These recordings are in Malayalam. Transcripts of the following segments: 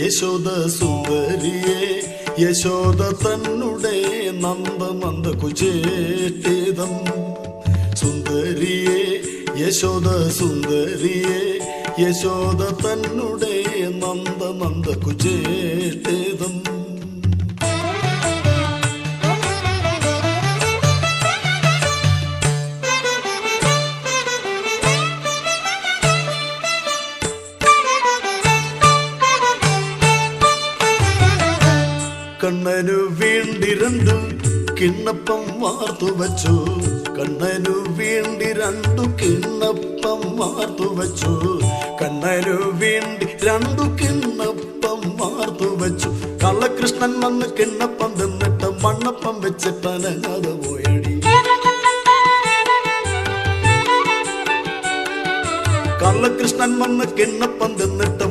യശോദ സുന്ദരിയെ യശോദ തന്നുടെ നന്ദ നന്ദ കുചേട്ടേതം സുന്ദരിയെ യശോദ സുന്ദരിയെ യശോദ തന്നുടെ നന്ദ നന്ദ കുചേട്ടേതം കണ്ണനു വേണ്ടി രണ്ടു കിണ്ണപ്പം വാർത്തു വച്ചു. കണ്ണനു വേണ്ടി രണ്ടു കിണ്ണപ്പം വാർത്തു വച്ചു. കണ്ണനു വേണ്ടി രണ്ടു കിണ്ണപ്പം വാർത്തു വച്ചു. കള്ളകൃഷ്ണൻ വന്ന് കിണ്ണപ്പം തിന്നിട്ട് മണ്ണപ്പം വെച്ചിട്ട് അനങ്ങാതെ പോയടി. കള്ളകൃഷ്ണൻ വന്ന് കിണ്ണപ്പം തിന്നിട്ട്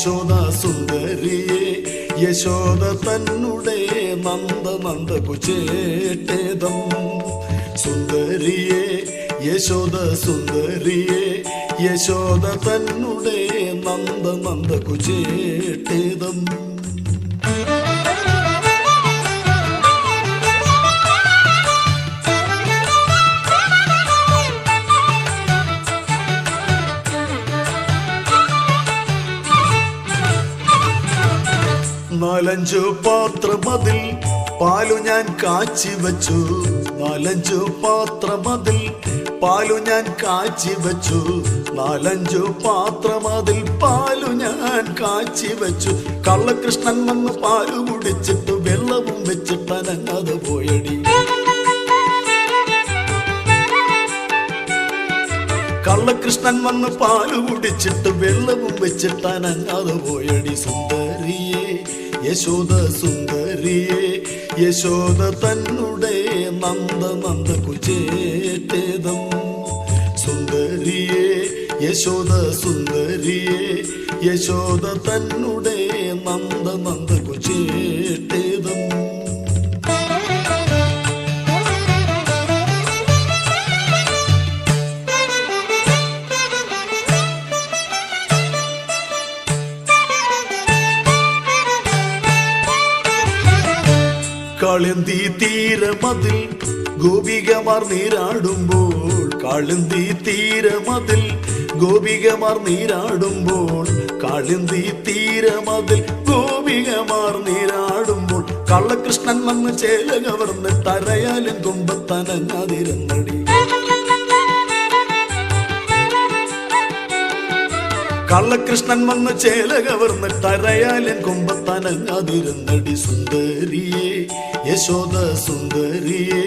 യശോദ സുന്ദരിയെ യശോദ തന്നുടെ നന്ദ നന്ദ കുചേട്ടേതം സുന്ദരിയെ യശോദ സുന്ദരിയെ യശോദ തന്നുടെ നന്ദ നന്ദ കുചേട്ടേതം നാലഞ്ചു പാത്രമതിൽ പാലു ഞാൻ കാച്ചി വച്ചു നാലഞ്ചു പാത്രമതിൽ പാലു ഞാൻ കാച്ചി വച്ചു നാലഞ്ചു പാത്രമതിൽ പാലു ഞാൻ കാച്ചി വച്ചു കള്ളകൃഷ്ണൻ വന്ന് പാലു കുടിച്ചിട്ട് വെള്ളവും വെച്ചിട്ട് അനങ്ങാതെ പോയടി. കള്ളകൃഷ്ണൻ വന്ന് പാൽ കുടിച്ചിട്ട് വെള്ളവും വെച്ചിട്ട് അനങ്ങാതെ പോയടി. സുന്ദരിയെ യശോദ സുന്ദരിയെ യശോദ തന്നുടെ നന്ദ നന്ദ കുചേട്ടേതം സുന്ദരിയെ യശോദ സുന്ദരിയെ യശോദ തന്നെ നന്ദ നന്ദ കുചേട്ടേതം കാളിന്തി തീരമതിൽ ഗോപികമാർ നീരാടുമ്പോൾ കാളിന്തി തീരമതിൽ ഗോപികമാർ നീരാടുമ്പോൾ കാളിന്തി തീരമതിൽ ഗോപികമാർ നീരാടുമ്പോൾ. കള്ളകൃഷ്ണൻ വന്ന് ചേല കവർന്ന് തരയാലും കള്ളകൃഷ്ണൻ വന്ന് ചേല കവർന്ന് തരയാലൻ കുമ്പത്തനങ്ങാതിരുന്നടി സുന്ദരിയെ യശോദ സുന്ദരിയെ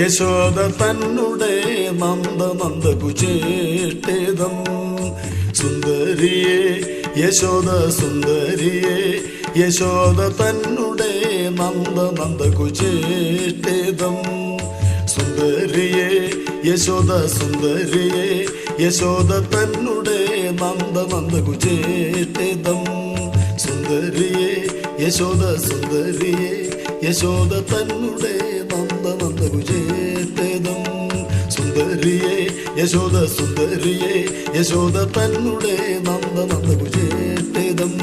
യശോദ തന്നുടെ നന്ദ നന്ദ കുചേട്ടേതം. സുന്ദരിയെ യശോദ സുന്ദരിയെ യശോദ തന്നുടെ നന്ദ നന്ദ കുചേട്ടേതം. സുന്ദരിയെ യശോദ സുന്ദരിയെ യശോദ തന്നെ നന്ദ കുചേട്ടേതം സുന്ദരിയെ യശോദ സുന്ദരിയെ യശോദ തന്നെ നന്ദ നന്ദ കുചേട്ടേതം സുന്ദരിയെ യശോദ സുന്ദരിയെ യശോദ തന്നെ നന്ദ നന്ദ കുചേട്ടേതം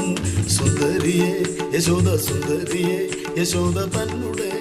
സുന്ദരിയെ യശോദ സുന്ദരിയെ യശോദ തന്നെ